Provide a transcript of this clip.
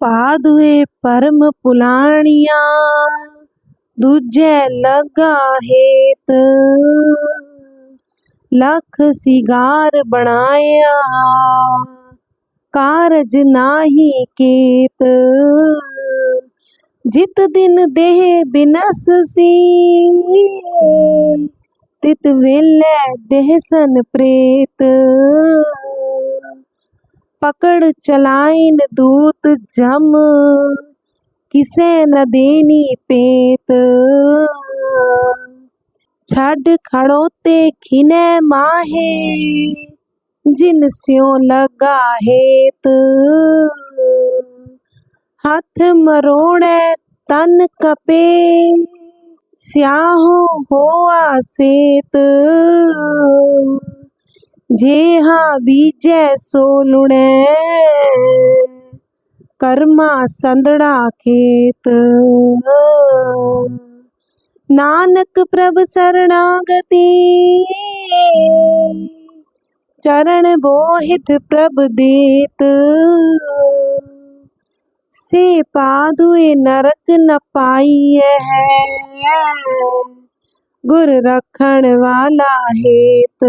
ਪਾਦੂਏ ਪਰਮ ਪੁਲਾਣੀਆਂ, ਦੂਜੇ ਲਗਾ ਹੇਤ। ਲੱਖ ਸਿਗਾਰ ਬਣਾਇਆ, ਕਾਰਜ ਨਾਹੀ ਕੀਤ। ਜਿਤ ਦਿਨ ਦੇਹ ਬਿਨਸ ਸੀ, ਤਿਤ ਵੇਲੇ ਦੇਹ ਸਨ ਪ੍ਰੇਤ। पकड़ चलाइन दूत जम, किसे न देनी पेत। छड़ खड़ोते खिने माहे, जिन स्यों लगा हेत। हथ मरोड़े तन कपे, स्याहो होआ सेत। जे हाँ बीजे सो लुणे, कर्मा संदड़ा खेत। नानक प्रभ शरणागति, चरण बोहित प्रभ देत। से पादुए नरक न पाई है, गुर रखण वाला हेत।